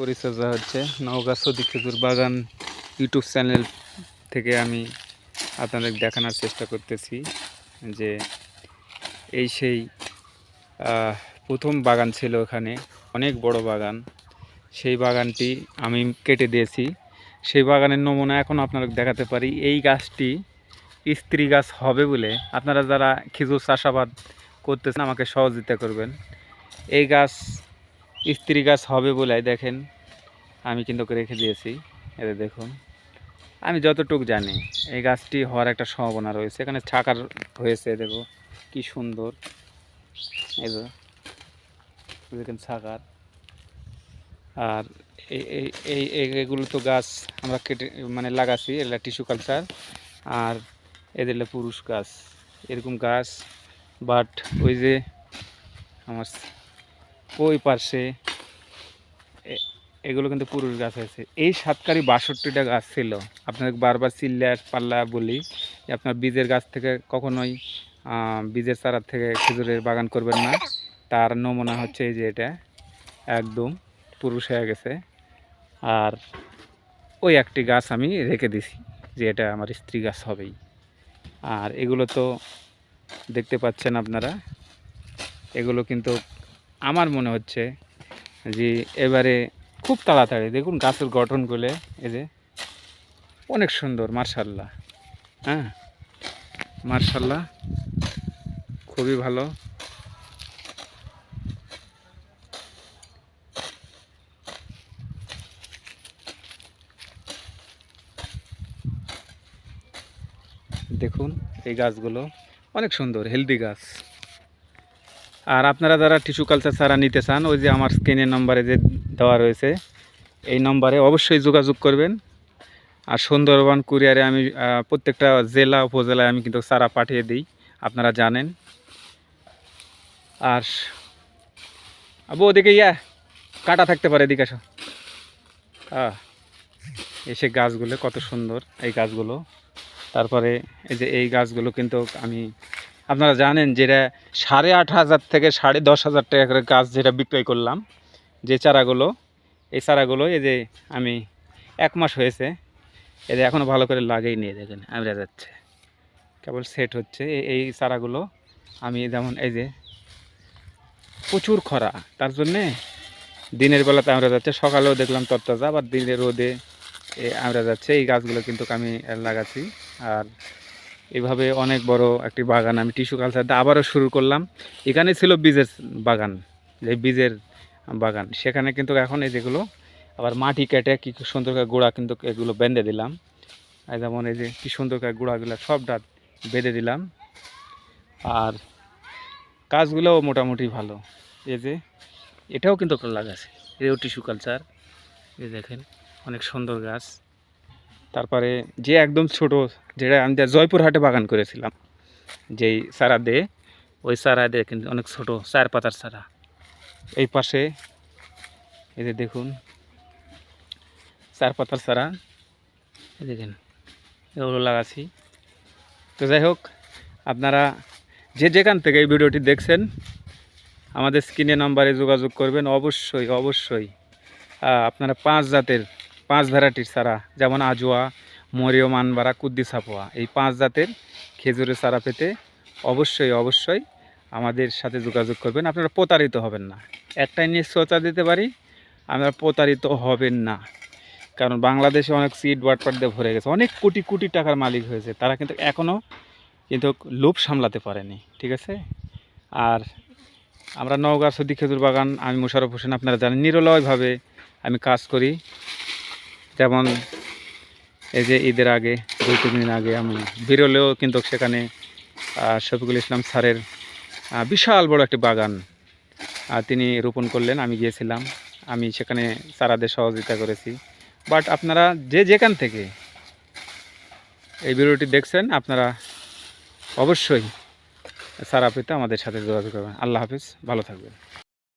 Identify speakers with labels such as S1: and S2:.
S1: পরিচর্যা হচ্ছে। নওগাঁ সদি খেজুর বাগান ইউটিউব চ্যানেল থেকে আমি আপনাদের দেখানোর চেষ্টা করতেছি যে এই সেই প্রথম বাগান ছিল ওখানে অনেক বড় বাগান। সেই বাগানটি আমি কেটে দিয়েছি। সেই বাগানের নমুনা এখন আপনাদের দেখাতে পারি। এই গাছটি স্ত্রী গাছ হবে বলে আপনারা যারা খেজুর চাষাবাদ করতেছেন আমাকে সহযোগিতা করবেন। এই গাছ স্ত্রী গাছ হবে বলে দেখেন, আমি কিন্তু রেখে দিয়েছি। এতে দেখুন, আমি যতটুকু জানি, এই গাছটি হওয়ার একটা সম্ভাবনা রয়েছে। এখানে ছাকার হয়েছে দেখো, কি সুন্দর। এই দেখেন ছাকার। আর এই এগুলো তো গাছ আমরা কেটে মানে লাগাছি, এগুলো টিস্যু কালচার আর এদের পুরুষ গাছ, এরকম গাছ। বাট ওই যে আমার ওই পাশে এগুলো কিন্তু পুরুষ গাছ আছে। এই সাতকারি বাষট্টিটা গাছ ছিল। আপনাকে বারবার চিল্লা পাল্লা বলি যে আপনার বীজের গাছ থেকে কখনোই বীজের চারা থেকে খেজুরের বাগান করবেন না। তার নমুনা হচ্ছে এই যে এটা। একদম পুরুষ হয়ে গেছে। আর ওই একটি গাছ আমি রেখে দিছি যে এটা আমার স্ত্রী গাছ হবেই। আর এগুলো তো দেখতে পাচ্ছেন আপনারা। এগুলো কিন্তু আমার মনে হচ্ছে যে এবারে খুব তাড়াতাড়ি, দেখুন গাছের গঠনগুলো, এই যে অনেক সুন্দর, মার্শাল্লাহ। হ্যাঁ মার্শাল্লাহ, খুবই ভালো। দেখুন এই গাছগুলো, অনেক সুন্দর, হেলদি গাছ। আর আপনারা যারা টিস্যু কালচার চারা নিতে চান ওই যে আমার স্ক্রিনের নম্বরে যে দেওয়া রয়েছে এই নম্বরে অবশ্যই যোগাযোগ করবেন। আর সুন্দরবন কুরিয়ারে আমি প্রত্যেকটা জেলা উপজেলায় আমি কিন্তু চারা পাঠিয়ে দিই আপনারা জানেন। আর আবু ওদিকে ইয়া কাটা থাকতে পারে এদিকে আসো। আহ, এসে গাছগুলো কত সুন্দর এই গাছগুলো। তারপরে এই যে এই গাছগুলো কিন্তু আমি আপনারা জানেন যেটা সাড়ে আট হাজার থেকে সাড়ে দশ হাজার টাকা করে গাছ যেটা বিক্রয় করলাম, যে চারাগুলো, এই চারাগুলো এই যে আমি এক মাস হয়েছে এদের এখনও ভালো করে লাগেই নিয়ে দেখেন আমরা যাচ্ছে। কেবল সেট হচ্ছে এই- চারাগুলো আমি যেমন এই যে প্রচুর খরা, তার জন্যে দিনের বেলাতে আমরা যাচ্ছে, সকালেও দেখলাম তরতাজা, আবার দিনের রোদে আমরা যাচ্ছে, এই গাছগুলো কিন্তু আমি লাগাচ্ছি, আর এভাবে অনেক বড় একটি বাগান, আমি টিস্যু কালচার দিয়ে আবারও শুরু করলাম। এখানে ছিল বীজের বাগান, যে বীজের বাগান। সেখানে কিন্তু এখন এই যেগুলো, আবার মাটি কেটে কি সুন্দর করে গোড়া কিন্তু এগুলো বেঁধে দিলাম। যেমন এই যে কি সুন্দর করে গোড়াগুলো সব ডাট বেঁধে দিলাম। আর কাজগুলোও মোটামুটি ভালো। এই যে, এটাও কিন্তু লাগাছে, এটাও টিস্যু কালচার। এই দেখেন, অনেক সুন্দর গাছ। তারপরে যে একদম ছোট, যেটা আমি জয়পুরহাটে বাগান করেছিলাম, যেই সারা দে, ওই সারা দে কিন্তু অনেক ছোট, চার পাতার সারা। এই পাশে, এই যে দেখুন, চার পাতার এই দেখেন, এগুলো লাগাছি তো যাই হোক, আপনারা যে যেখান থেকে এই ভিডিওটি দেখছেন, আমাদের স্ক্রিনে নাম্বারে যোগাযোগ করবেন অবশ্যই অবশ্যই। আপনারা পাঁচ জাতের পাঁচ ভ্যারাইটির চারা, যেমন আজোয়া মরিয় মানবারা কুদ্দি, সাপোয়া। এই পাঁচ জাতের খেজুরের চারা পেতে অবশ্যই অবশ্যই আমাদের সাথে যোগাযোগ করবেন। আপনারা প্রতারিত হবেন না। একটাই নিশ্চয়তা দিতে পারি, আপনারা প্রতারিত হবেন না। কারণ বাংলাদেশে অনেক সিট বাটপাট দিয়ে ভরে গেছে। অনেক কোটি কোটি টাকার মালিক হয়েছে। তারা কিন্তু এখনও কিন্তু লোভ সামলাতে পারেনি। ঠিক আছে? আর আমরা নওগাঁ সদি খেজুর বাগান, আমি মোশারফ হোসেন, আপনারা জানেন, নিরলয়ভাবে আমি কাজ করি। যেমন এই যে ঈদের আগে, দুই, তিন দিন আগে আমি বিরলেও কিন্তু সেখানে শফিকুল ইসলাম স্যারের বিশাল বড় একটি বাগান তিনি রোপণ করলেন, আমি গিয়েছিলাম। আমি সেখানে চারাদের সহযোগিতা করেছি। বাট আপনারা যে যেখান থেকে এই ভিডিওটি দেখছেন, আপনারা অবশ্যই চারা পেতে আমাদের সাথে যোগাযোগ করবেন। আল্লাহ হাফিজ, ভালো থাকবেন।